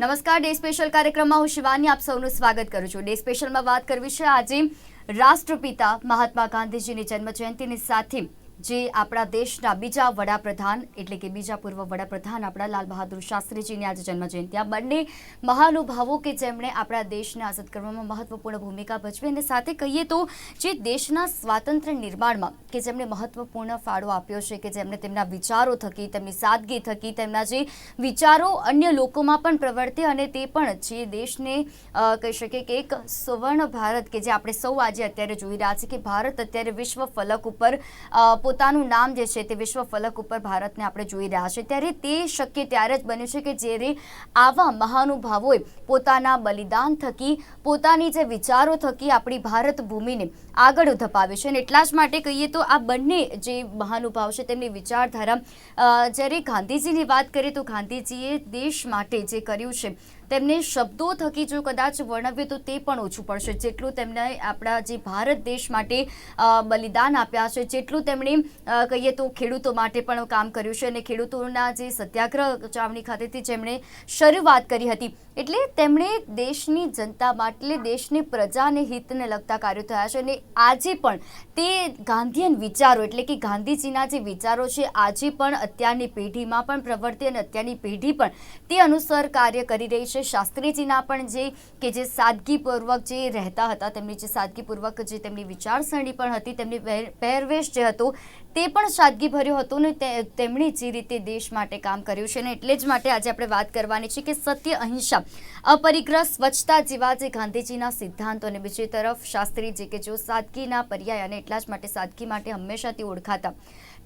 નમસ્કાર, day special કાર્યક્રમમાં હું શિવાની આપ સૌનું સ્વાગત કરું છું. ડે સ્પેશિયલમાં વાત કરવી છે આજે રાષ્ટ્રપિતા મહાત્મા ગાંધીજીની જન્મજયંતિની સાથે. જે આપણા દેશના બીજા વડાપ્રધાન, એટલે કે બીજા પૂર્વ વડાપ્રધાન આપણા લાલ બહાદુર શાસ્ત્રીજીની આજે જન્મજયંતિ. આ બંને મહાનુભાવો કે જેમણે આપણા દેશને આઝાદ કરવામાં મહત્વપૂર્ણ ભૂમિકા ભજવી, અને સાથે કહીએ તો જે દેશના સ્વાતંત્ર્ય નિર્માણમાં કે જેમણે મહત્વપૂર્ણ ફાળો આપ્યો છે, કે જેમણે તેમના વિચારો થકી, તેમની સાદગી થકી, તેમના જે વિચારો અન્ય લોકોમાં પણ પ્રવર્તે, અને તે પણ જે દેશને કહી શકીએ કે એક સુવર્ણ ભારત કે જે આપણે સૌ આજે અત્યારે જોઈ રહ્યા છીએ કે ભારત અત્યારે વિશ્વ ફલક ઉપર પોતાનું નામ જે છે તે વિશ્વ ફલક ઉપર ભારતને આપણે જોઈ રહ્યા છે. ત્યારે તે શક્ય ત્યારે જ બન્યું છે કે જ્યારે આવા મહાનુભાવોએ પોતાના બલિદાન થકી, પોતાની જે વિચારો થકી આપણી ભારત ભૂમિને આગળ ધપાવી છે. અને એટલા જ માટે કહીએ તો આ બંને જે મહાનુભાવ છે તેમની વિચારધારા જ્યારે ગાંધીજીની વાત કરીએ તો ગાંધીજીએ દેશ માટે જે કર્યું છે તેમને શબ્દો થકી જો કદાચ વર્ણવીએ તો તે પણ ઓછું પડશે. જેટલું તેમણે આપણા જે ભારત દેશ માટે બલિદાન આપ્યા છે, જેટલું તેમણે કહીએ તો ખેડૂતો માટે પણ કામ કર્યું છે અને ખેડૂતોના જે સત્યાગ્રહ ચાવણી ખાતેથી જેમણે શરૂઆત કરી હતી. એટલે તેમણે દેશની જનતા માટે, દેશની પ્રજાને હિતને લગતા કાર્યો થયા છે અને આજે પણ તે ગાંધીયન વિચારો, એટલે કે ગાંધીજીના જે વિચારો છે, આજે પણ અત્યારની પેઢીમાં પણ પ્રવર્તે અને અત્યારની પેઢી પણ તે અનુસાર કાર્ય કરી રહી છે. શાસ્ત્રીજીના પણ જે કે જે સાદગીપૂર્વક જે રહેતા હતા, તેમની જે સાદગીપૂર્વક જે તેમની વિચારસરણી પણ હતી, તેમની પહેરવેશ જે હતો, તે પણ સાદગીભર્યો હતો ને તેમણે જે રીતે દેશ માટે કામ કર્યું છે ને એટલે જ માટે આજે આપણે વાત કરવાની છે કે સત્ય અહિંસા, અપરિગ્રહ સ્વચ્છતા જેવા જે ગાંધીજીના સિદ્ધાંતો અને બીજી તરફ શાસ્ત્રીજી કે જો સાદગીના પર્યાય અને એટલા જ માટે સાદગી માટે હંમેશાથી ઓળખાતા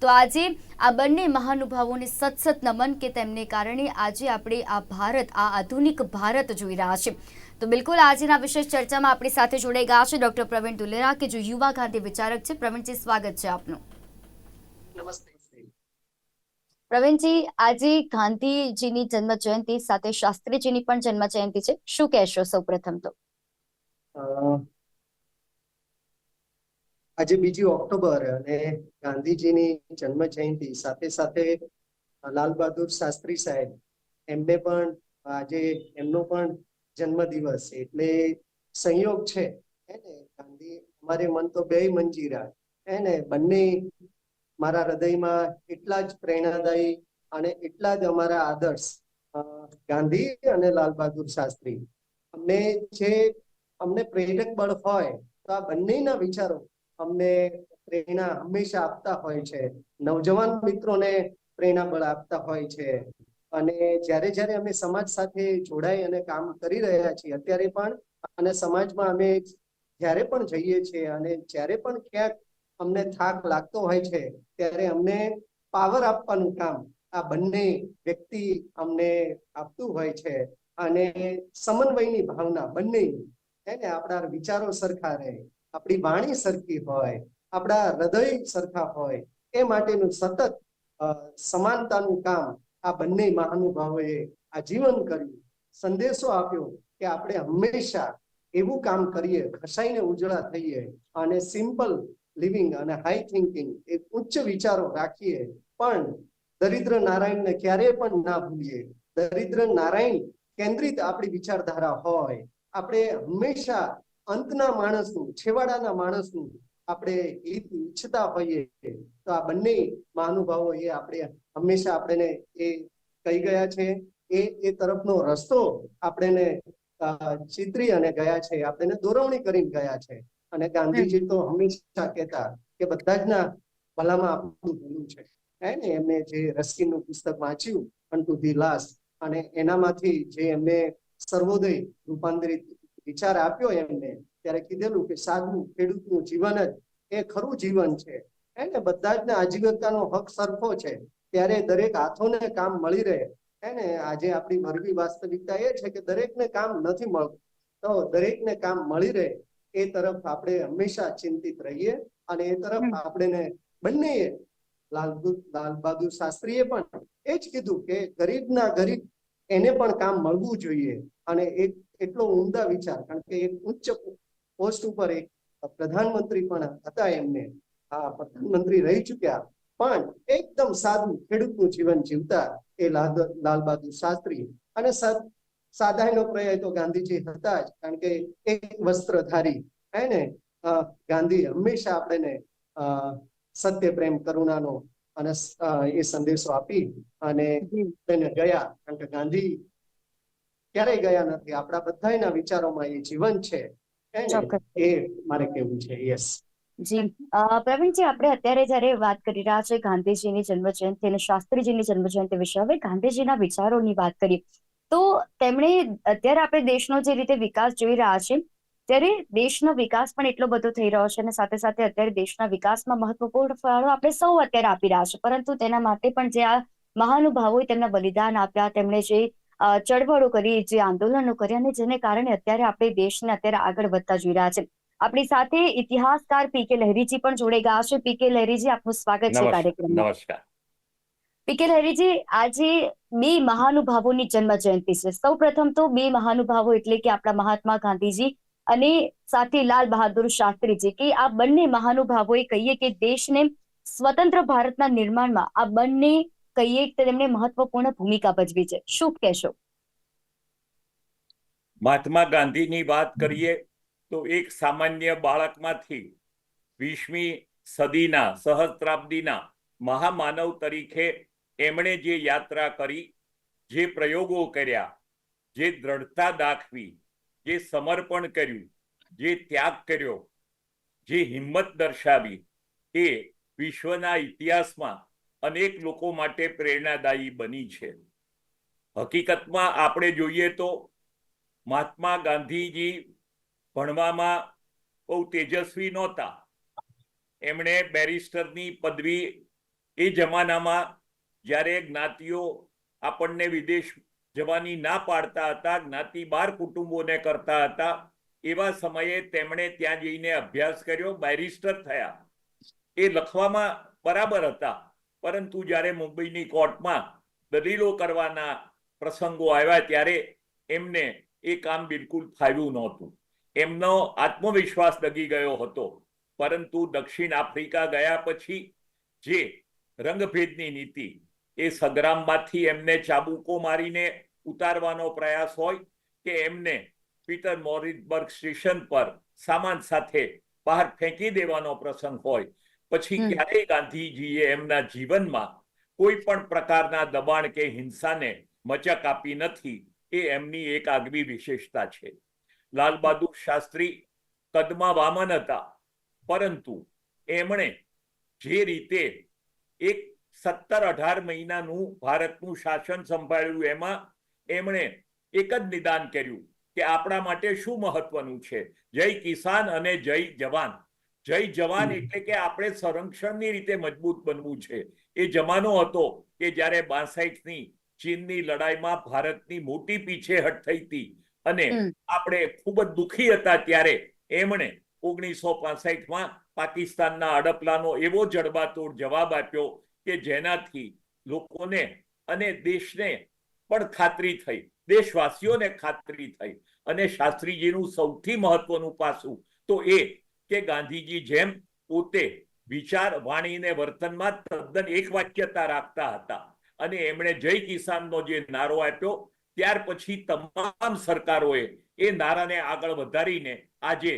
તો આજે આ બંને મહાનુભાવોને સતસત સત નમન કે તેમને કારણે આજે આપણે આ ભારત આ આધુનિક ભારત જોઈ રહ્યા છે તો બિલકુલ આજના વિશેષ ચર્ચામાં આપણી સાથે જોડાઈ ગયા છે ડોક્ટર પ્રવીણ દુલેરા કે જો યુવા ગાંધી વિચારક છે. પ્રવીણજી સ્વાગત છે આપનું. નમસ્તે. પ્રવીણજી આજે ગાંધીજીની જન્મ જયંતિ સાથે શાસ્ત્રીજીની પણ જન્મ જયંતિ છે. શું કહેશો સૌપ્રથમ તો? અ, આજે બીજી ઓક્ટોબર અને ગાંધીજીની જન્મ જયંતિ સાથે સાથે લાલ બહાદુર શાસ્ત્રી સાહેબ, એમને પણ આજે એમનો પણ જન્મ દિવસ એટલે સંયોગ છે. હે ગાંધી, અમારે મન તો બે મંજીરા. હે બંને મારા હૃદયમાં એટલા જ પ્રેરણાદાયી અને એટલા જ અમારા આદર્શ ગાંધી અને લાલ બહાદુર શાસ્ત્રી. અમને જે અમને પ્રેરક બળ હોય, તો આ બંનેના વિચારો અમને પ્રેરણા હંમેશા આપતા હોય છે. નવજવાન મિત્રોને પ્રેરણા બળ આપતા હોય છે. અને જ્યારે જ્યારે અમે સમાજ સાથે જોડાઈ અને કામ કરી રહ્યા છીએ, અત્યારે પણ અને સમાજમાં અમે જ્યારે પણ જઈએ છીએ અને જ્યારે પણ ક્યાંક અમને થાક લાગતો હોય છે, ત્યારે અમને પાવર આપવાનું કામ આ બંને વ્યક્તિ અમને આપતું હોય છે. અને સમન્વયની ભાવના બંને હે ને? આપણા વિચારો સરખા રહે. આપણી વાણી સરખી હોય, આપણા હૃદય સરખા હોય, એ માટેનું સતત સમાનતાનું કામ આ બંને મહાનુભાવોએ આજીવન કર્યું. સંદેશો આપ્યો કે આપણે હંમેશા એવું કામ કરીએ ઘસાઈને ઉજળા થઈએ અને સિમ્પલ લિવિંગ અને હાઈ થિંકિંગ એ ઉચ્ચ વિચારો રાખીએ. પણ દરિદ્ર નારાયણને ક્યારેય પણ ના ભૂલીએ. દરિદ્ર નારાયણ કેન્દ્રિત આપણી વિચારધારા હોય. આપણે હંમેશા અંતના માણસનું છેવાડાના માણસનું આપણે હિત ઈચ્છતા હોઈએ, તો આ બંને મહાનુભાવો એ આપણે હંમેશા આપણે એ કહી ગયા છે. એ એ તરફનો રસ્તો આપણે ચિત્રી અને ગયા છે. આપણે દોરવણી કરીને ગયા છે. અને ગાંધીજી તો હંમેશા કહેતા કે બધા જ ના ભલામાં આપણું ભૂલું છે. હે ને? એમને જે રસ્કીનનું પુસ્તક વાંચ્યું અનટુ ધી લાસ્ટ અને એનામાંથી જે એમને સર્વોદય રૂપાંતરિત વિચાર આપ્યો એમને ત્યારે કીધેલું કે સાદું ખેડૂતનું જીવન જ એ ખરું જીવન છે. એને બધા જ ને આજીવિકાનો હક સરખો છે. ત્યારે દરેક હાથોને કામ મળી રહે. એને આજે આપણી મરવી વાસ્તવિકતા એ છે કે દરેકને કામ નથી મળતું. તો દરેકને કામ મળી રહે એ તરફ આપણે હંમેશા ચિંતિત રહીએ અને એ તરફ આપણે બંને લાલ લાલ બહાદુર શાસ્ત્રીએ પણ એ જ કીધું કે ગરીબના ગરીબ એને પણ કામ મળવું જોઈએ અને એક એટલો ઉમદા વિચાર કારણ કે એક ઉચ્ચ પોસ્ટ ઉપર એક પ્રધાનમંત્રી પણ હતા એમને. આ પ્રધાનમંત્રી રહી ચુક્યા. પણ એકદમ સાદું ખેડૂતનું જીવન જીવતા એ લાલ બહાદુર શાસ્ત્રી. અને સાદાઈનો પ્રયય તો ગાંધીજી હતા જ કારણ કે એક વસ્ત્રધારી. હે ગાંધી હંમેશા આપણને સત્ય પ્રેમ કરુણાનો અને એ સંદેશો આપી અને તેને ગયા. કારણ કે ગાંધી ક્યારેય ગયા નથી. આપણા બધાના વિચારોમાં એ જીવન છે. એ મારે કેવું છે? યસ જી. પ્રવીણજી આપણે અત્યારે જ્યારે વાત કરી રહ્યા છે ગાંધીજીની જન્મ જયંતિ અને શાસ્ત્રીજીની જન્મ જયંતિ વિશે હવે ગાંધીજીના વિચારોની વાત કરી તો તેમણે અત્યારે આપણે દેશનો જે રીતે વિકાસ જોઈ રહ્યા છે ત્યારે દેશનો વિકાસ પણ એટલો બધો થઈ રહ્યો છે અને સાથે સાથે અત્યારે દેશના વિકાસમાં મહત્વપૂર્ણ ફાળો આપણે સૌ અત્યારે આપી રહ્યા છે. પરંતુ તેના માટે પણ જે આ મહાનુભાવોએ તેમના બલિદાન આપ્યા તેમણે જે ચળવળો કરી જે આંદોલનો કર્યા અને જેને કારણે અત્યારે આપણે દેશને અત્યારે આગળ વધતા જોઈ રહ્યા છે. આપણી સાથે ઇતિહાસકાર પી કે લહેરીજી પણ જોડે ગયા છે પી કે લહેરીજી આપનું સ્વાગત છે કાર્યક્રમ નમસ્કાર. પી કે લહેરીજી આજે બે મહાનુભાવોની જન્મ જયંતિ છે. સૌ પ્રથમ તો બે મહાનુભાવો એટલે કે આપણા મહાત્મા ગાંધીજી અને સાથે લાલ બહાદુર શાસ્ત્રીજી કે આ બંને મહાનુભાવોએ કહીએ કે દેશને સ્વતંત્ર ભારતના નિર્માણમાં આ બંને કહીએ તો તેમણે મહત્વપૂર્ણ ભૂમિકા ભજવી છે. શું કહેશો? મહાત્મા ગાંધીની વાત કરીએ તો એક સામાન્ય બાળકમાંથી વીસમી સદીના સહસ્ત્રાબ્દીના મહામાનવ તરીકે એમણે જે યાત્રા કરી, જે પ્રયોગો કર્યા, જે દ્રઢતા દાખવી, જે સમર્પણ કર્યું, જે ત્યાગ કર્યો, જે હિંમત દર્શાવી એ વિશ્વના ઇતિહાસમાં અનેક લોકો માટે પ્રેરણાદાયી બની છે. હકીકતમાં આપણે જોઈએ તો મહાત્મા ગાંધીજી ભણવામાં બહુ તેજસ્વી નહોતા. એમણે બેરિસ્ટરની પદવી એ જમાનામાં જ્યારે જ્ઞાતિઓ આપણને વિદેશ જવાની ના પાડતા હતા, જ્ઞાતિ બાર કુટુંબોને કરતા હતા, એવા સમયે તેમણે ત્યાં જઈને અભ્યાસ કર્યો, બેરિસ્ટર થયા. એ લખવામાં બરાબર હતા. પરંતુ જ્યારે મુંબઈની કોર્ટમાં દલીલો કરવાના પ્રસંગો આવ્યા ત્યારે એમને એ કામ બિલકુલ ફાવ્યું નહોતું. એમનો આત્મવિશ્વાસ ડગી ગયો હતો. પરંતુ દક્ષિણ આફ્રિકા ગયા પછી જે રંગભેદની નીતિ એ સંગ્રામમાંથી એમને ચાબુકો મારીને ઉતારવાનો પ્રયાસ હોય કે એમને પીટર મોરિસબર્ગ સ્ટેશન પર સામાન સાથે બહાર ફેંકી દેવાનો પ્રસંગ હોય પછી ક્યારેય ગાંધીજીએ એમના જીવનમાં કોઈ પણ પ્રકારના દબાણ કે હિંસાને મચક આપી નથી એ એમની એક આગવી વિશેષતા છે. લાલ બહાદુર શાસ્ત્રી કદમાં વામન હતા પરંતુ એમણે જે રીતે એક સત્તર અઢાર મહિનાનું ભારતનું શાસન સંભાળ્યું એમાં એમણે એક જ નિદાન કર્યું કે આપણા માટે શું મહત્વનું છે? જય કિસાન અને જય જવાન. જય જવાન એટલે કે આપણે સંરક્ષણની રીતે મજબૂત બનવું છે. એ જમાનો હતો કે જ્યારે બાસઠની ચીનની લડાઈમાં ભારતની મોટી પીછેહટ થઈ હતી અને આપણે ખૂબ જ દુઃખી હતા ત્યારે એમણે ઓગણીસો પાસઠમાં પાકિસ્તાનના અડપલાનો એવો જડબાતોડ જવાબ આપ્યો કે જેનાથી લોકોને અને દેશને પણ ખાતરી થઈ દેશવાસીઓને ખાતરી થઈ અને શાસ્ત્રીજીનું સૌથી મહત્વનું પાસું તો એ કે ગાંધીજી જેમ પોતે વિચાર વાણી ને વર્તનમાં તદ્દન એક વાક્યતા રાખતા હતા અને એમણે જય કિસાનનો જે નારો આપ્યો, ત્યાર પછી તમામ સરકારોએ એ નારાને આગળ વધારીને આજે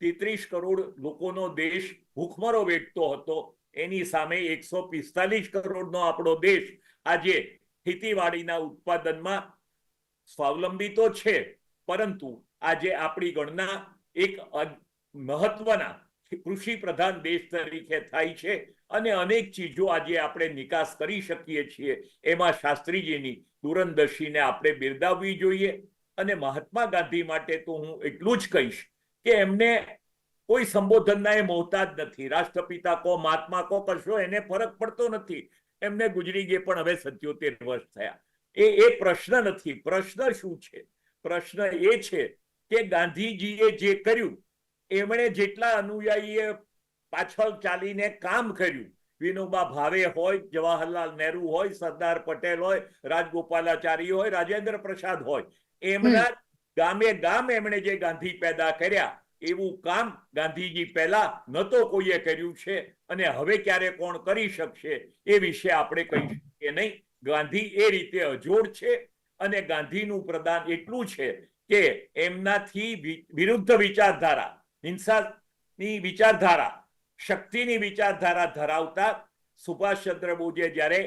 તેત્રીસ કરોડ લોકોનો દેશ ભૂખમરો વેઠતો હતો. એની સામે એકસો પિસ્તાલીસ કરોડનો આપણો દેશ આજે ખેતીવાડીના ઉત્પાદનમાં સ્વાવલંબી તો છે. પરંતુ આજે આપણી ગણના એક મહત્વના કૃષિ પ્રધાન દેશ તરીકે થાય છે અને અનેક ચીજો આજે આપણે નિકાસ કરી શકીએ છીએ. એમાં શાસ્ત્રીજીની દૂરંદર્શીને આપણે બિરદાવવી જોઈએ અને મહાત્મા ગાંધી માટે તો હું એટલું જ કહીશ કે એમને કોઈ સંબોધનના એ મોહતાજ નથી. રાષ્ટ્રપિતા કો, મહાત્મા કો કરશો એને ફરક પડતો નથી. એમને ગુજરી ગયે પણ હવે સત્યોતેર વર્ષ થયા. એ એ પ્રશ્ન નથી. પ્રશ્ન શું છે? પ્રશ્ન એ છે કે ગાંધીજીએ જે કર્યું એમણે જેટલા અનુયાયીએ પાછળ ચાલીને કામ કર્યું. વિનોબા ભાવે હોય જવાહરલાલ નહેરુ હોય સરદાર પટેલ હોય રાજગોપાલાચારી હોય રાજેન્દ્ર પ્રસાદ હોય એમના ગામે ગામ એમણે જે ગાંધી પેદા કર્યા એવું કામ ગાંધીજી પહેલા ન તો કોઈએ કર્યું છે અને હવે ક્યારે કોણ કરી શકશે એ વિશે આપણે કહી શકીએ નહીં. ગાંધી એ રીતે અજોડ છે અને ગાંધીનું પ્રદાન એટલું છે કે એમનાથી વિરુદ્ધ વિચારધારા હિંસાની વિચારધારા શક્તિની વિચારધારા ધરાવતા સુભાષચંદ્ર બોઝે જ્યારે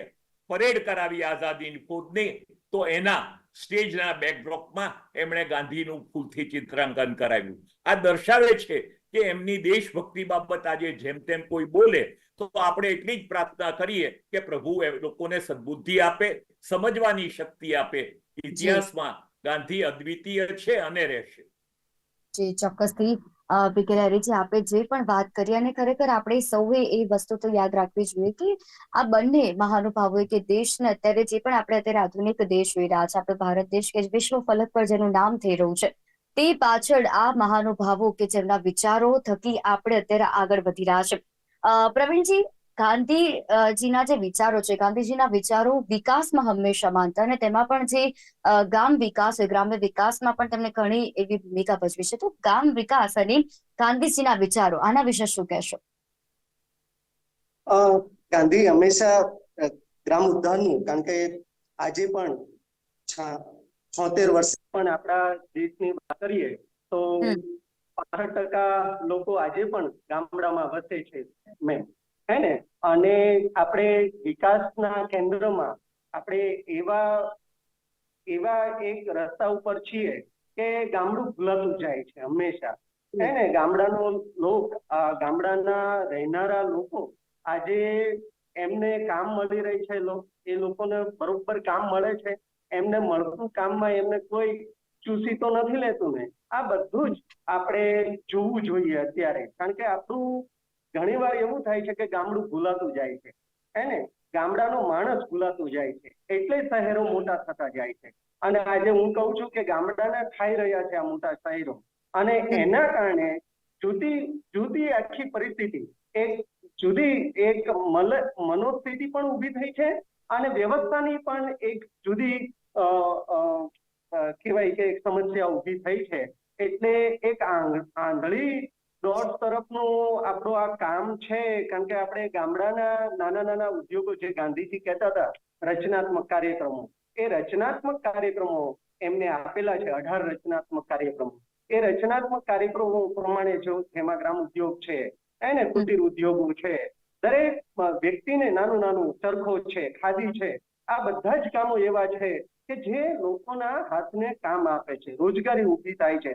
પરેડ કરાવી આઝાદીની ફોજની તો એના સ્ટેજના બેકડ્રોપમાં એમણે ગાંધીનું ફૂલથી ચિત્રાંકન કરાવ્યું. આ દર્શાવે છે કે એમની દેશભક્તિ બાબત આજે જેમ તેમ કોઈ બોલે તો આપણે એટલી જ પ્રાર્થના કરીએ કે પ્રભુ એ લોકોને સદબુદ્ધિ આપે સમજવાની શક્તિ આપે. ઇતિહાસમાં ગાંધી અદ્વિતીય છે અને રહેશે. જી ચોક્કસથી પીકે લહેરીજી આપે જે પણ વાત કરી અને ખરેખર આપણે સૌએ એ વસ્તુ તો યાદ રાખવી જોઈએ કે આ બંને મહાનુભાવોએ કે દેશને અત્યારે જે પણ આપણે અત્યારે આધુનિક દેશ જોઈ રહ્યા છે, આપણે ભારત દેશ કે વિશ્વ ફલક પર જેનું નામ થઈ રહ્યું છે, તે પાછળ આ મહાનુભાવો કે જેમના વિચારો થકી આપણે અત્યારે આગળ વધી રહ્યા છે. પ્રવીણજી ગાંધીજીના જે વિચારો છે ગાંધીજીના વિચારો વિકાસમાં હંમેશા માનતા અને તેમાં પણ જે ગામ વિકાસ હોય ગ્રામ્ય વિકાસમાં પણ તેમને ઘણી એવી ભૂમિકા ભજવી છે. તો ગામ વિકાસ અને ગાંધીજીના વિચારો આના વિશે શું કહેશો? ગાંધી હંમેશા ગ્રામ ઉદ્ધારનું કારણ કે આજે પણ છોતેર વર્ષ પણ આપણા દેશની વાત કરીએ તો. પાસઠ ટકા લોકો આજે પણ ગામડામાં વસે છે મેમ. હે ને? અને આપણે વિકાસના કેન્દ્રમાં આપણે એવા એવા એક રસ્તા ઉપર છીએ કે ગામડું ભૂલાતું જાય છે હંમેશા. હે ને? ગામડાનો લોક ગામડાના રહેનારા લોકો આજે એમને કામ મળી રહી છે એ લોકોને બરોબર કામ મળે છે. એમને મળતું કામમાં એમને કોઈ ચૂસી તો નથી લેતું ને? આ બધું જ આપણે જોવું જોઈએ અત્યારે. કારણ કે આપણું ઘણી વાર એવું થાય છે કે ગામડું ભૂલાતું જાય છે એને ગામડાનો માણસ ભૂલાતું જાય છે, એટલે શહેરો મોટા થતા જાય છે. અને આજે હું કહું છું કે ગામડાના ખાઈ રહ્યા છે આ મોટા શહેરો. અને એના કારણે જુદી જુદી આખી પરિસ્થિતિ, એક જુદી એક મલ, મનોસ્થિતિ પણ ઊભી થઈ છે અને વ્યવસ્થાની પણ એક જુદી કહેવાય કે એક સમસ્યા ઊભી થઈ છે. એટલે એક આંધ- આંધળી દોડ તરફનું આપણું આ કામ છે, કારણ કે આપણે ગામડાના નાના નાના ઉદ્યોગો જે ગાંધીજી કહેતા હતા, રચનાત્મક કાર્યક્રમો, એ રચનાત્મક કાર્યક્રમો એમને આપેલા છે, અઢાર રચનાત્મક કાર્યક્રમો. એ રચનાત્મક કાર્યક્રમો પ્રમાણે જો જેમાં ઉદ્યોગ છે, એને કુટીર ઉદ્યોગો છે, દરેક વ્યક્તિને નાનું નાનું ચરખો છે, ખાદી છે, આ બધા જ કામો એવા છે કે જે લોકોના હાથને કામ આપે છે, રોજગારી ઊભી થાય છે.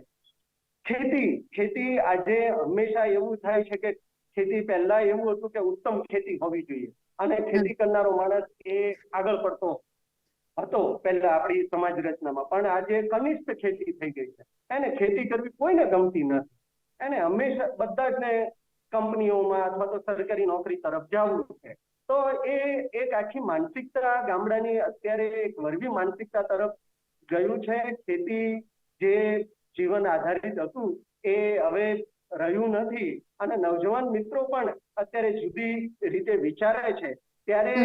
ખેતી ખેતી આજે હંમેશા એવું થાય છે કે ખેતી પહેલા એવું હતું કે ઉત્તમ ખેતી હોવી જોઈએ. અને ખેતી કરનારો માણસ એ આગળ પડતો હતો પહેલા આપણી સમાજ રચનામાં. પણ આજે કનિષ્ઠ ખેતી થઈ ગઈ છે. એને ખેતી કરવી કોઈને ગમતી નથી. એને હંમેશા બધા જ ને કંપનીઓમાં અથવા તો સરકારી નોકરી તરફ જવું છે. તો એ એક આખી માનસિકતા ગામડાની અત્યારે એક વરવી માનસિકતા તરફ ગયું છે. ખેતી જે જીવન આધારિત હતું. એ હવે રહ્યું નથી. અને નવજવાન મિત્રો પણ અત્યારે જુદી રીતે વિચારે છે. ત્યારે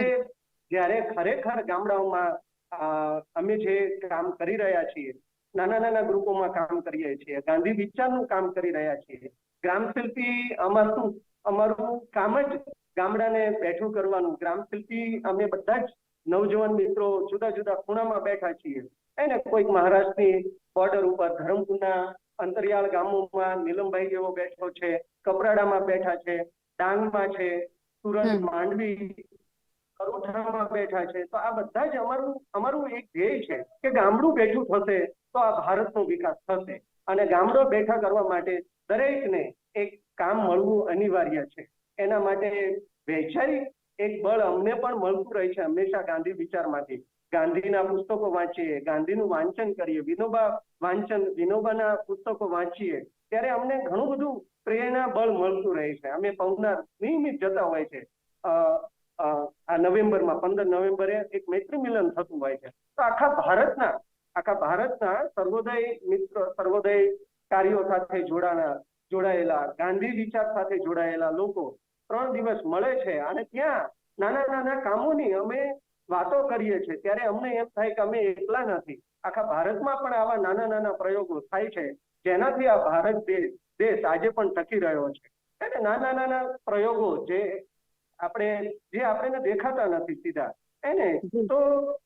જ્યારે ખરેખર ગામડાઓમાં અમે જે કામ કરી રહ્યા છીએ નાના નાના ગ્રુપોમાં કામ કરીએ છીએ ગાંધી વિચારનું કામ કરી રહ્યા છીએ ગ્રામ શિલ્પી અમારું અમારું કામ જ ગામડાને બેઠું કરવાનું. ગ્રામ શિલ્પી અમે બધા જ નવજવાન મિત્રો જુદા જુદા ખૂણામાં બેઠા છીએ. એને કોઈક મહારાષ્ટ્રની બોર્ડર ઉપર ધરમપુરના અંતરિયાળ ગામોમાં નીલમભાઈ જેવો બેઠો છે કપરાડામાં બેઠા છે ડાંગમાં છે સુરત માંડવી કરોઠામાં બેઠા છે. તો આ બધા જ અમારું અમારું એક ધ્યેય છે કે ગામડું બેઠું થશે તો આ ભારતનો વિકાસ થશે. અને ગામડો બેઠા કરવા માટે દરેકને એક કામ મળવું અનિવાર્ય છે. એના માટે વૈચારિક એક બળ અમને પણ મળતું રહે છે હંમેશા ગાંધી વિચારમાંથી. ગાંધીના પુસ્તકો વાંચીએ, ગાંધીનું વાંચન કરીએ, વિનોબા વાંચન, વિનોબાના પુસ્તકો વાંચીએ, ત્યારે અમને ઘણું બધું પ્રેરણા બળ મળતું રહે છે. અમે પવનાર નિયમિત જતા હોય છે. આ નવેમ્બરમાં, પંદર નવેમ્બરે એક મૈત્રી મિલન થતું હોય છે. તો આખા ભારતના આખા ભારતના સર્વોદય મિત્ર, સર્વોદય કાર્યો સાથે જોડાના, જોડાયેલા, ગાંધી વિચાર સાથે જોડાયેલા લોકો ત્રણ દિવસ મળે છે અને ત્યાં નાના નાના કામોની અમે વાતો કરીએ છીએ. ત્યારે અમને એમ થાય કે અમે એકલા નથી. આખા ભારતમાં પણ આવા નાના નાના પ્રયોગો થાય છે. જેનાથી આ ભારત દેશ દેશ આજે પણ ટકી રહ્યો છે. એટલે નાના નાના પ્રયોગો જે આપણે જે આપણને દેખાતા નથી સીધા. એને તો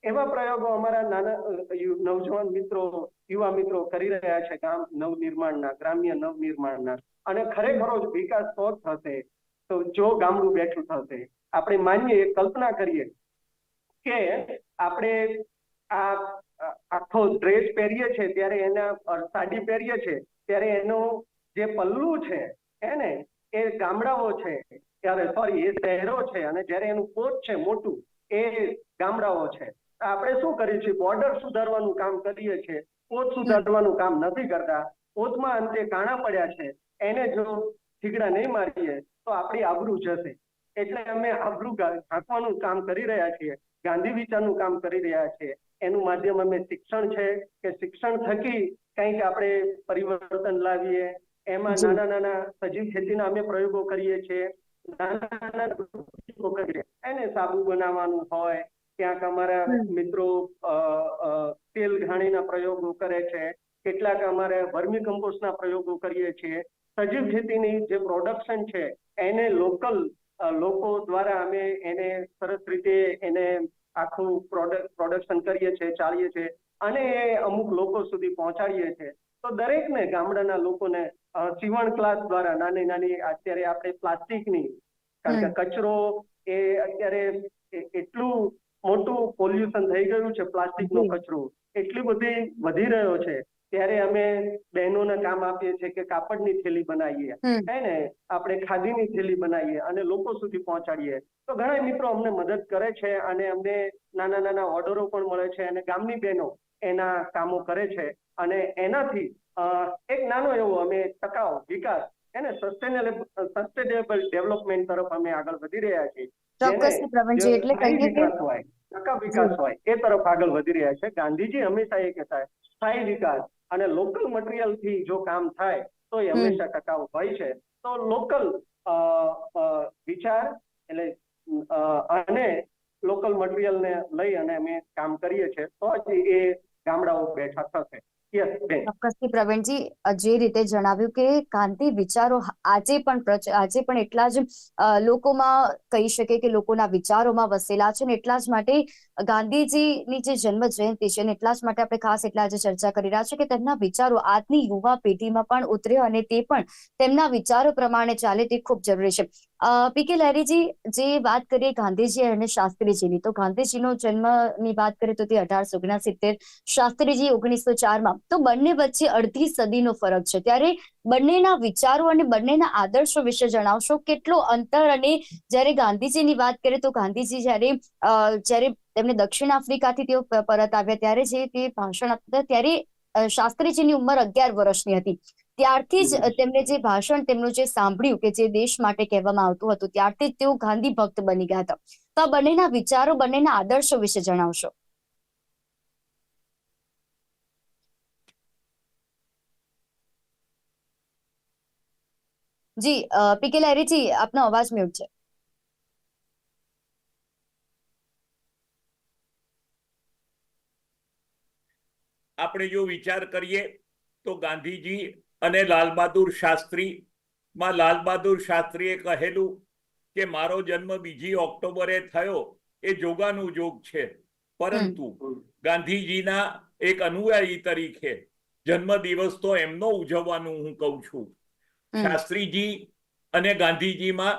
એવા પ્રયોગો અમારા નાના નવજવાન મિત્રો યુવા મિત્રો કરી રહ્યા છે ગામ નવનિર્માણના ગ્રામ્ય નવનિર્માણના. અને ખરેખરો જ વિકાસ તો થશે. તો જો ગામડું બેઠું થશે. આપણે માનીએ કલ્પના કરીએ કે આપણે આ આખો ડ્રેસ પહેરીએ છે ત્યારે એના સાડી પહેરીએ છે ત્યારે એનું જે પલ્લું છે એને, એ ગામડાઓ છે, ત્યારે સોરી એ શહેરો છે અને જ્યારે એનું કોટ છે મોટું, એ ગામડાઓ છે. આપણે શું કરીએ છીએ? બોર્ડર સુધારવાનું કામ કરીએ છીએ. પોત સુધારવાનું કામ નથી કરતા. પોતમાં અંતે કાણા પડ્યા છે. એને જો ઠીકડા નહીં મારીએ, તો આપણી આબરૂ જશે. એટલે અમે આબરૂ ઢાંકવાનું કામ કરી રહ્યા છીએ. ગાંધી વિચારનું કામ કરી રહ્યા છે. એનું માધ્યમ અમે શિક્ષણ છે કે શિક્ષણ થકી કંઈક આપણે પરિવર્તન લાવીએ. એમાં નાના નાના સજીવ ખેતીના અમે પ્રયોગો કરીએ છીએ. નાના નાના પ્રયોગો કરીએ. એને સાબુ બનાવવાનું હોય ક્યાંક અમારા મિત્રો તેલ ઘાણીના પ્રયોગો કરે છે. કેટલાક અમારે વર્મી કમ્પોસ્ટના પ્રયોગો કરીએ છીએ. સજીવ ખેતીની જે પ્રોડક્શન છે એને લોકલ લોકો દ્વારા અમે એને સરસ રીતે એને આખું પ્રોડક્ટ પ્રોડક્શન કરીએ છીએ ચાલીએ છીએ અને એ અમુક લોકો સુધી પહોંચાડીએ છીએ તો દરેકને ગામડાના લોકોને સીવણ ક્લાસ દ્વારા નાની નાની અત્યારે આપણે પ્લાસ્ટિકની કારણ કે કચરો એ અત્યારે એટલું મોટું પોલ્યુશન થઈ ગયું છે પ્લાસ્ટિકનો. કચરો એટલી બધી વધી રહ્યો છે. ત્યારે અમે બહેનોને કામ આપીએ છીએ કે કાપડની થેલી બનાવીએ. હે ને? આપણે ખાદીની થેલી બનાવીએ અને લોકો સુધી પહોંચાડીએ. તો ઘણા મિત્રો અમને મદદ કરે છે અને અમને નાના નાના ઓર્ડરો પણ મળે છે અને ગામની બહેનો એના કામો કરે છે. અને એનાથી એક નાનો એવો અમે ટકાઉ વિકાસ એને સસ્ટેનેબલ સસ્ટેનેબલ ડેવલપમેન્ટ તરફ અમે આગળ વધી રહ્યા છીએ. એટલે કહીએ કે ટકા વિકાસ હોય એ તરફ આગળ વધી રહ્યા છે. ગાંધીજી હંમેશા એ કહેતા સ્થાયી વિકાસ. અને લોકલ મટીરિયલથી જો કામ થાય તો એ હંમેશા ટકાઉ હોય છે. તો લોકલ વિચાર એટલે અને લોકલ મટીરિયલ ને લઈ અને અમે કામ કરીએ છીએ તો જ એ ગામડાઓ બેઠા થશે. ચોક્કસથી પ્રવીણજી જે રીતે જણાવ્યું કે કાંતિ વિચારો આજે પણ આજે પણ એટલા જ લોકોમાં કહી શકે કે લોકોના વિચારોમાં વસેલા છે ને એટલા જ માટે ગાંધીજીની જે જન્મ જયંતિ છે ને એટલા જ માટે આપણે ખાસ એટલા આજે ચર્ચા કરી રહ્યા છે કે તેમના વિચારો આજની યુવા પેઢીમાં પણ ઉતરે અને તે પણ તેમના વિચારો પ્રમાણે ચાલે તે ખૂબ જરૂરી છે. અ, પી કે લહેરીજી જે વાત કરીએ ગાંધીજી અને શાસ્ત્રીજીની તો ગાંધીજીનો જન્મની વાત કરીએ તો તે અઢારસો ઓગણસિત્તેર શાસ્ત્રીજી ઓગણીસો ચારમાં. તો બંને વચ્ચે અડધી સદીનો ફરક છે. ત્યારે બંનેના વિચારો અને બંનેના આદર્શો વિશે જણાવશો? કેટલો અંતર અને જ્યારે ગાંધીજીની વાત કરીએ તો ગાંધીજી જ્યારે જ્યારે તેમને દક્ષિણ આફ્રિકાથી તેઓ પરત આવ્યા ત્યારે જે તે ભાષણ આપતા ત્યારે શાસ્ત્રીજીની ઉંમર અગિયાર વર્ષની હતી. ત્યારથી જ તેમને જે ભાષણ તેમનું જે સાંભળ્યું કે જે દેશ માટે કહેવામાં આવતું હતું, ત્યારથી તેઓ ગાંધી ભક્ત બની ગયા હતા. તો આ બંનેના વિચારો, બંનેના આદર્શો વિશે જણાવશો. જી પીકે લહેરીજી, આપનો અવાજ મ્યુટ છે. આપણે જો વિચાર કરીએ તો ગાંધીજી અને લાલ બહાદુર શાસ્ત્રી માં લાલ બહાદુર શાસ્ત્રીએ કહેલું કે મારો જન્મ બીજી ઓક્ટોબરે થયો એ જોગાનું જોગ છે. પરંતુ ગાંધીજીના એક અનુયાયી તરીકે જન્મ દિવસ તો એમનો ઉજવવાનું હું કહું છું. શાસ્ત્રીજી અને ગાંધીજીમાં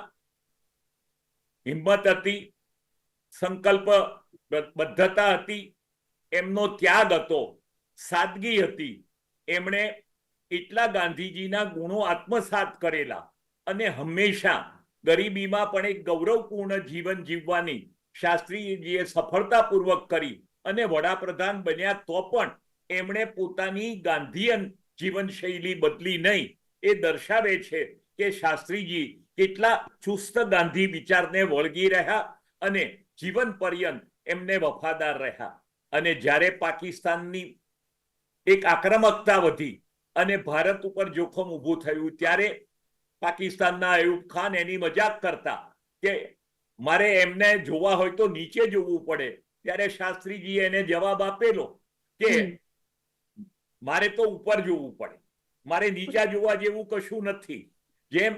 હિંમત હતી સંકલ્પ બદ્ધતા હતી એમનો ત્યાગ હતો. સાદગી હતી. એમણે એટલા ગાંધીજીના ગુણો આત્મસાત કરેલા અને હંમેશા ગરીબીમાં પણ એક ગૌરવપૂર્ણ જીવન જીવવાની શાસ્ત્રીજીએ સફળતાપૂર્વક કરી અને વડાપ્રધાન બન્યા તો પણ એમણે પોતાની ગાંધીયન જીવનશૈલી બદલી નહીં. એ દર્શાવે છે કે શાસ્ત્રીજી કેટલા ચુસ્ત ગાંધી વિચારને વળગી રહ્યા અને જીવન પર્યંત એમને વફાદાર રહ્યા. અને જ્યારે પાકિસ્તાનની એક આક્રમકતા વધી અને ભારત ઉપર જોખમ ઊભું થયું. ત્યારે પાકિસ્તાનના અયુબ ખાન એની મજાક કરતા કે મારે એમને જોવા હોય તો નીચે જોવું પડે. ત્યારે શાસ્ત્રીજી એને જવાબ આપેલો કે મારે તો ઉપર જોવું પડે. મારે નીચા જોવા જેવું કશું નથી. જેમ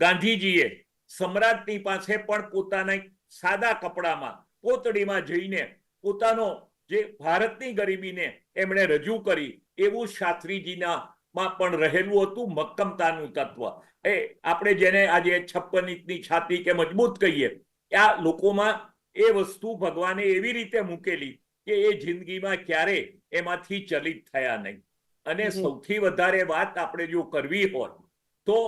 ગાંધીજીએ સમ્રાટની પાસે પણ પોતાના સાદા કપડામાં પોતડીમાં જઈને પોતાનો જે ભારતની ગરીબીને એમણે રજૂ કરી એવું શાસ્ત્રીજીના માં પણ રહેલું હતું મક્કમતાનું તત્વ. એ આપણે જેને આજે છપ્પન ઇંચની છાતી કે મજબૂત કહીએ આ લોકોમાં એ વસ્તુ ભગવાને એવી રીતે મૂકેલી કે એ જિંદગીમાં ક્યારે એમાંથી ચલિત થયા નહીં. અને સૌથી વધારે વાત આપણે જો કરવી હોય તો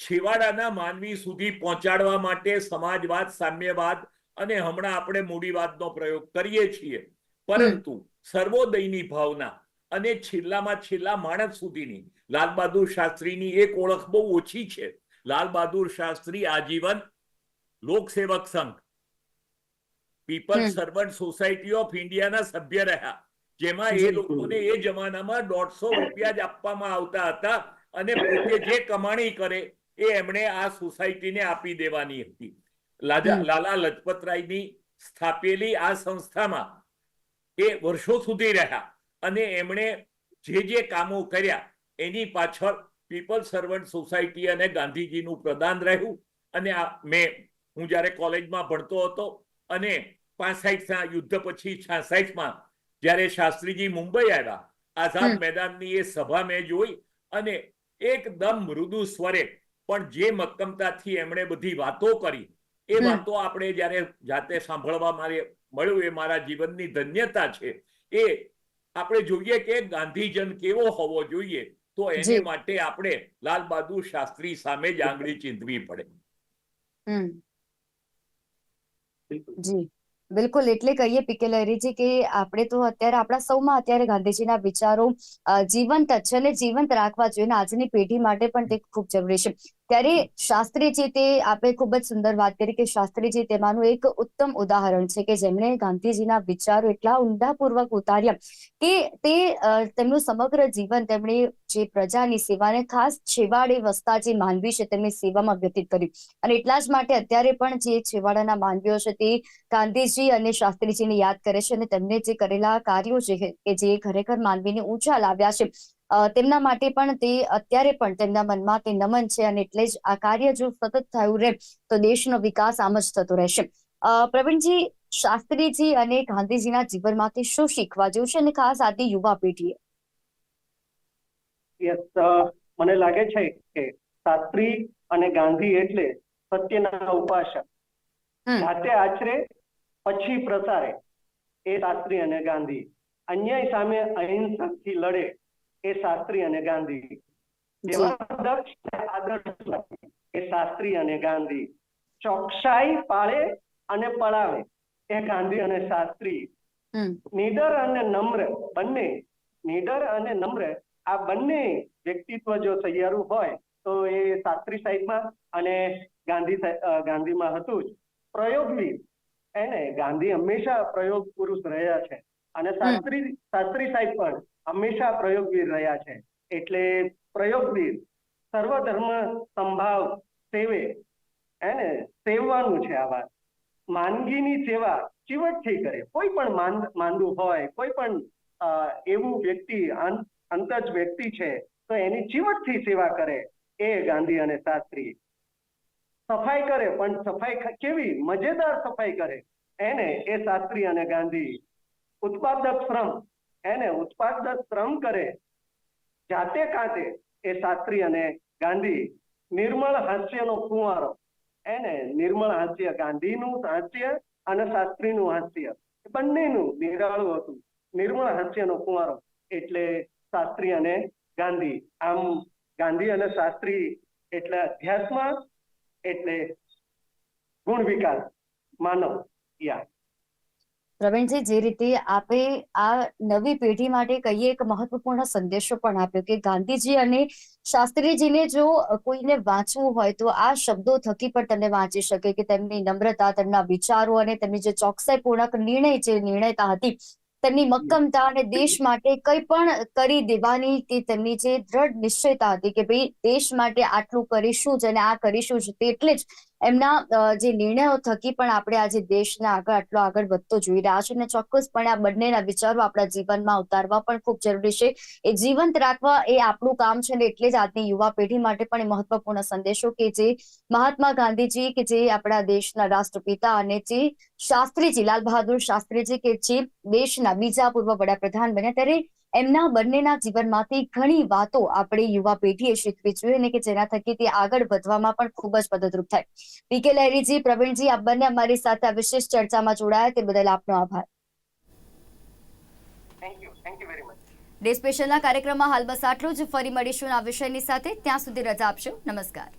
છેવાડાના માનવી સુધી પહોંચાડવા માટે સમાજવાદ સામ્યવાદ અને હમણાં આપણે મૂડીવાદનો પ્રયોગ કરીએ છીએ. પરંતુ સર્વોદયની ભાવના અને છેલ્લામાં છેલ્લા માણસ સુધીની લાલ બહાદુર શાસ્ત્રીની એક ઓળખ બહુ ઓછી છે. લાલ બહાદુર શાસ્ત્રી આજીવન લોકસેવક સંઘ પીપલ સર્વન્ટ સોસાયટી ઓફ ઇન્ડિયાના સભ્ય રહ્યા. જેમાં એ લોકોને એ જમાનામાં દોઢસો રૂપિયા જ આપવામાં આવતા હતા અને પોતે જે કમાણી કરે એ એમણે આ સોસાયટીને આપી દેવાની હતી. લાલા લજપતરાયની સ્થાપેલી આ સંસ્થામાં એ વર્ષો સુધી રહ્યા અને એમણે જે જે કામો કર્યા એની પાછળ પીપલ સર્વન્ટ સોસાયટી અને ગાંધીજીનું પ્રદાન રહ્યું અને આ મેં હું જ્યારે કોલેજમાં ભણતો હતો અને પાસઠના યુદ્ધ પછી છાસઠમાં જ્યારે શાસ્ત્રીજી મુંબઈ આવ્યા આઝાદ. મેદાનની એ સભા મેં જોઈ અને એકદમ મૃદુ સ્વરે પણ જે મક્કમતાથી એમણે બધી વાતો કરી એ વાતો આપણે જ્યારે જાતે સાંભળવા મારે મળ્યું એ મારા જીવનની ધન્યતા છે. એ આપણે જોઈએ કે ગાંધીજન કેવો હોવો જોઈએ તો એને માટે આપણે લાલ બહાદુર શાસ્ત્રી સામે જ આંગળી ચીંધવી પડે. જી. બિલકુલ એટલે કહીએ પીકે લહેરીજી કે આપણે તો અત્યારે આપણા સૌમાં અત્યારે ગાંધીજીના વિચારો જીવંત છે અને જીવંત રાખવા જોઈએ આજની પેઢી માટે પણ તે ખૂબ જરૂરી છે. ત્યારે શાસ્ત્રીજી તે આપે ખૂબ જ સુંદર વાત કરી કે શાસ્ત્રીજી તેમાંનું એક ઉત્તમ ઉદાહરણ છે કે જેમણે ગાંધીજીના વિચારો એટલા ઊંડાપૂર્વક ઉતાર્યા કે તે તેમનું સમગ્ર જીવન તેમણે જે પ્રજાની સેવાને ખાસ છેવાડે વસતા જે માનવી છે તેમની સેવામાં વ્યતીત કર્યું. અને એટલા જ માટે અત્યારે પણ જે છેવાડાના માનવીઓ છે તે ગાંધીજી અને શાસ્ત્રીજીને યાદ કરે છે અને તેમને જે કરેલા કાર્યો છે કે જે ખરેખર માનવીને ઊંચા લાવ્યા છે. તેમના માટે પણ તે અત્યારે પણ તેમના મનમાં તે નમન છે અને એટલે જ આ કાર્ય જો સતત થયું રહે તો દેશનો વિકાસ આમ જ થતો રહેશે. પ્રવીણજી શાસ્ત્રીજી અને ગાંધીજીના જીવનમાંથી શું શીખવા જેવું છે? અને ખાસ આજની યુવા પેઢીએ. મને લાગે છે કે શાસ્ત્રી અને ગાંધી એટલે સત્યના ઉપાસક. જાતે આચરે પછી પ્રસારે. એ શાસ્ત્રી અને ગાંધી. અન્યાય સામે અહિંસાથી લડે. એ શાસ્ત્રી અને ગાંધી. જેવા દક્ષ આદર્શ એ શાસ્ત્રી અને ગાંધી. ચોકસાઈ પાળે અને પળાવે એ ગાંધી અને શાસ્ત્રી. નીડર અને નમ્ર બંને નીડર અને નમ્ર આ બંને વ્યક્તિત્વ જો સહિયારું હોય તો એ શાસ્ત્રી સાહેબમાં અને ગાંધી ગાંધીમાં હતું જ. પ્રયોગવીર એને ગાંધી હંમેશા પ્રયોગ પુરુષ રહ્યા છે. અને શાસ્ત્રી શાસ્ત્રી સાહેબ પણ હંમેશા પ્રયોગવીર રહ્યા છે. એટલે પ્રયોગવીર સર્વધર્મ સંભાવ સેવે એને સેવવાનું છે આ વાત. માંદગીની સેવા ચીવટથી કરે. કોઈ પણ માંદ હોય, કોઈ પણ એવું વ્યક્તિ અંતજ વ્યક્તિ છે, તો એની ચીવટથી સેવા કરે એ ગાંધી અને શાસ્ત્રી. સફાઈ કરે, પણ સફાઈ કેવી? મજેદાર સફાઈ કરે. એને એ શાસ્ત્રી અને ગાંધી. ઉત્પાદક શ્રમ. એને ઉત્પાદક શ્રમ કરે. જાતે કાતે એ શાસ્ત્રી અને ગાંધી નિર્મળ હાસ્યનો કુંવારો. એને નિર્મળ હાસ્ય, ગાંધીનું હાસ્ય અને શાસ્ત્રીનું હાસ્ય. બંનેનું નિરાળું હતું. નિર્મળ હાસ્યનો કુંવારો એટલે શાસ્ત્રી અને ગાંધી. આમ ગાંધી અને શાસ્ત્રી એટલે અધ્યાત્મ, એટલે ગુણ વિકાસ. માનવ, યા. પ્રવીણજી, જે રીતે આપે આ નવી પેઢી માટે કહીએ એક મહત્વપૂર્ણ સંદેશો પણ આપ્યો કે ગાંધીજી અને શાસ્ત્રીજીને જો કોઈને વાંચવું હોય તો આ શબ્દો થકી પણ તમને વાંચી શકે કે તેમની નમ્રતા, તેમના વિચારો અને તેમની જે ચોકસાઈપૂર્ણક નિર્ણય જે નિર્ણયતા હતી, તેમની મક્કમતા અને દેશ માટે કંઈ પણ કરી દેવાની કે તેમની જે દ્રઢ નિશ્ચયતા હતી કે ભાઈ, દેશ માટે આટલું કરીશું જ અને આ કરીશું જ તે એટલે જ એમના જે નિર્ણયો થકી પણ આપણે આજે દેશને આગળ આટલો આગળ વધતો જોઈ રહ્યા છે અને ચોક્કસપણે આ બંનેના વિચારો આપણા જીવનમાં ઉતારવા પણ ખૂબ જરૂરી છે. એ જીવંત રાખવા એ આપણું કામ છે અને એટલે જ આજની યુવા પેઢી માટે પણ એ મહત્વપૂર્ણ સંદેશો કે જે મહાત્મા ગાંધીજી કે જે આપણા દેશના રાષ્ટ્રપિતા અને જે શાસ્ત્રીજી, લાલ બહાદુર શાસ્ત્રીજી કે જે દેશના બીજા પૂર્વ વડાપ્રધાન બન્યા ત્યારે એમના બંનેના જીવનમાંથી ઘણી વાતો આપણે યુવા પેઢીએ શીખવી જોઈએ અને કે જેના થકી તે આગળ વધવામાં પણ ખૂબ જ મદદરૂપ થાય. પીકે લહેરીજી પ્રવીણજી આપ બંને અમારી સાથે આ વિશેષ ચર્ચામાં જોડાયા તે બદલ આપનો આભાર. Thank you thank you day સ્પેશલના કાર્યક્રમમાં હાલ બસ આટલું જ. ફરી મળીશું આ વિષયની સાથે. ત્યાં સુધી રજા આપશો. નમસ્કાર.